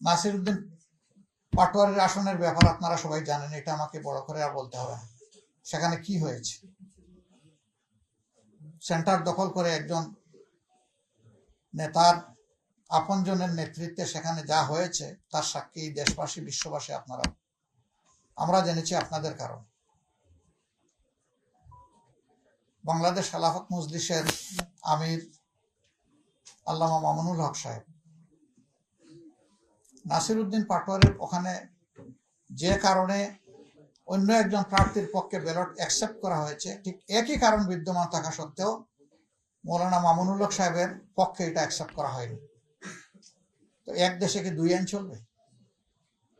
নাসির উদ্দিন পাটোয়ারির আসনের ব্যাপার আপনারা সবাই জানেন, এটা আমাকে বড় করে আর বলতে হবে সেখানে কি হয়েছে? সেন্টার দখল করে একজন নেতার আপনজনের নেতৃত্বে সেখানে যা হয়েছে, তার সাক্ষী দেশবাসী, বিশ্ববাসী আপনারা। আমরা জেনেছি আপনাদের কারণ। বাংলাদেশ খেলাফত মজলিসের আমির আল্লামা মামুনুল হক সাহেব নাসির উদ্দিন পাটোয়ারির ওখানে যে কারণে অন্য একজন প্রার্থীর পক্ষে ব্যালট অ্যাকসেপ্ট করা হয়েছে। ঠিক একই কারণ বিদ্যমান থাকা সত্ত্বেও মৌলানা মামুনুল সাহেবের পক্ষে এটা অ্যাকসেপ্ট করা হয়নি। তো এক দেশে কি দুই আইন চলবে?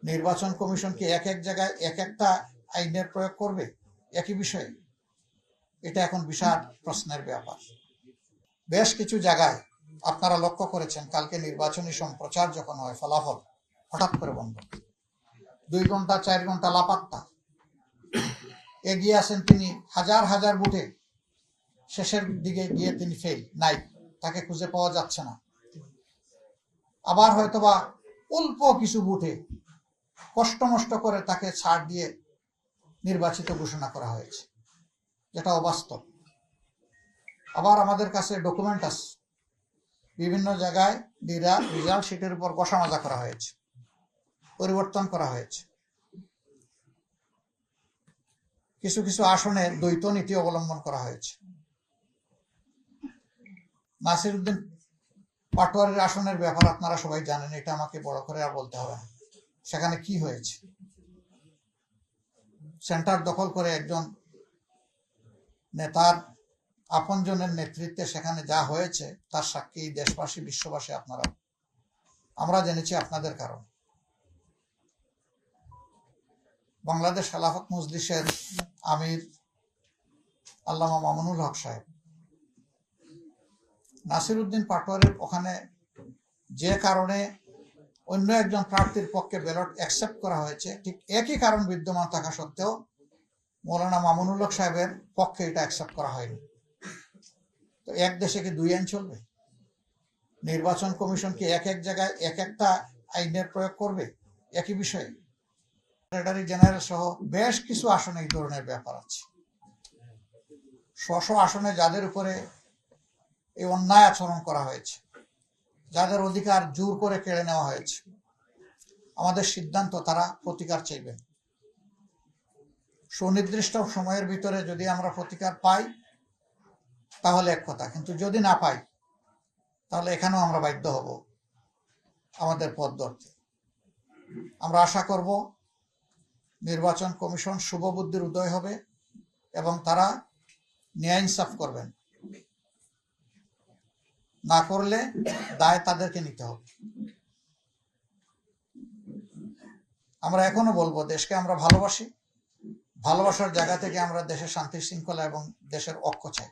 নির্বাচন কমিশন কি এক এক জায়গায় এক একটা আইনের প্রয়োগ করবে? একই বিষয়ে। এটা এখন বিশাল প্রশ্নের ব্যাপার। বেশ কিছু জায়গায় আপনারা লক্ষ্য করেছেন, কালকে নির্বাচনী সম্প্রচার যখন হয়, ফলাফল হঠাৎ করে বন্ধ। দুই ঘণ্টা, চার ঘণ্টা লাপাত্তা। এগিয়ে আসেন তিনি, হাজার হাজার বুটে শেষের দিকে গিয়ে তিনি ফেল নাই। তাকে খুঁজে পাওয়া যাচ্ছে না। আবার হয়তোবা অল্প কিছু বুটে কষ্ট মষ্ট করে তাকে ছাড় দিয়ে নির্বাচিত ঘোষণা করা হয়েছে। যেটা অবাস্তব। আবার আমাদের কাছে ডকুমেন্ট আছে। বিভিন্ন জায়গায় রেজাল্ট শিটের উপর বসা মাজা করা হয়েছে। পরিবর্তন করা হয়েছে। কিছু কিছু আসনে দ্বৈত নীতি অবলম্বন করা হয়েছে। নাসির উদ্দিন পাটোয়ারির আসনের ব্যাপার আপনারা সবাই জানেন, এটা আমাকে বড় করে আর বলতে হবে সেখানে কি হয়েছে? সেন্টার দখল করে একজন নেতার আপনজনের নেতৃত্বে সেখানে যা হয়েছে, তার সাক্ষী দেশবাসী, বিশ্ববাসী আপনারা। আমরা জেনেছি আপনাদের কারণ। বাংলাদেশ খেলাফত মজলিসের আমির আল্লামা মামুনুল হক সাহেব। নাসির উদ্দিন পাটোয়ারির ওখানে যে কারণে অন্য একজন প্রার্থীর পক্ষে ব্যালট অ্যাকসেপ্ট করা হয়েছে, ঠিক একই কারণ বিদ্যমান থাকা সত্ত্বেও মৌলানা মামুনুল হক সাহেবের পক্ষে এটা অ্যাকসেপ্ট করা হয়নি। তো এক দেশে কি দুই আইন চলবে? নির্বাচন কমিশন কি এক এক জায়গায় এক একটা আইনের প্রয়োগ করবে? একই বিষয়ে। সেক্রেটারি জেনারেল সহ বেশ কিছু আসনে এই ধরনের ব্যাপার আছে। স্ব আসনে যাদের উপরে এই অন্যায় আচরণ করা হয়েছে, যাদের অধিকার জোর করে কেড়ে নেওয়া হয়েছে, আমাদের সিদ্ধান্ত তারা প্রতিকার চাইবেন। সুনির্দিষ্ট সময়ের ভিতরে যদি আমরা প্রতিকার পাই তাহলে এক কথা, কিন্তু যদি না পাই, তাহলে এখানেও আমরা বাধ্য হব আমাদের পথ ধরতে। আমরা আশা করব নির্বাচন কমিশন শুভ বুদ্ধির উদয় হবে এবং তারা ন্যায় ইনসাফ করবেন। না করলে দায় তাদেরকে নিতে হবে। আমরা এখনও বলব, দেশকে আমরা ভালোবাসি, ভালোবাসার জায়গা থেকে আমরা দেশের শান্তি, শৃঙ্খলা এবং দেশের অক্ষ চাই।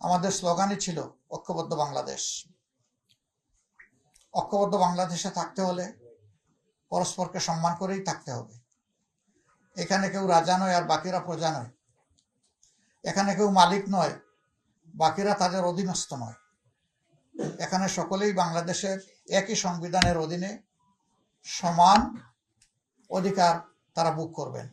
আমাদের স্লোগানই ছিল ঐক্যবদ্ধ বাংলাদেশ। ঐক্যবদ্ধ বাংলাদেশে থাকতে হলে পরস্পরকে সম্মান করেই থাকতে হবে। এখানে কেউ রাজা নয় আর বাকিরা প্রজা নয়। এখানে কেউ মালিক নয়, বাকিরা তাদের অধীনস্থ নয়। এখানে সকলেই বাংলাদেশের একই সংবিধানের অধীনে সমান অধিকার তারা বুক করবেন।